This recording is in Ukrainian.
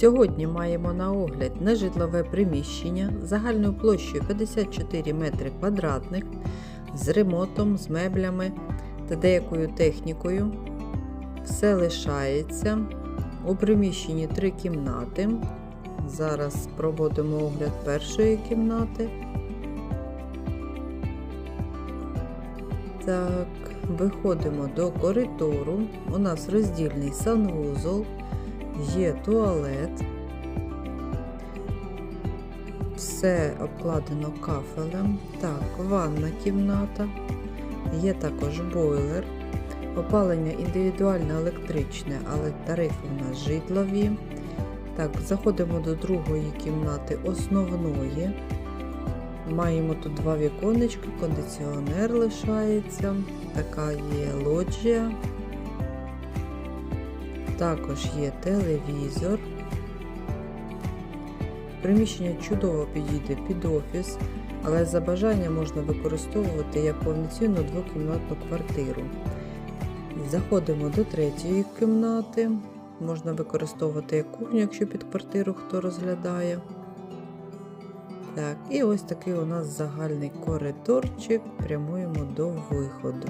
Сьогодні маємо на огляд нежитлове приміщення загальною площею 54 метри квадратних з ремонтом, з меблями та деякою технікою. Все лишається. У приміщенні три кімнати. Зараз проводимо огляд першої кімнати. Так, виходимо до коридору. У нас роздільний санвузол, є туалет. Все обкладено кафелем. Так, ванна кімната. Є також бойлер. Опалення індивідуальне електричне, але тарифи у нас житлові. Так, заходимо до другої кімнати основної. Маємо тут два віконечка, кондиціонер лишається, така є лоджія. Також є телевізор. Приміщення чудово підійде під офіс, але за бажання можна використовувати як повноцінну двокімнатну квартиру. Заходимо до третьої кімнати. Можна використовувати як кухню, якщо під квартиру хто розглядає. Так, і ось такий у нас загальний коридорчик. Прямуємо до виходу.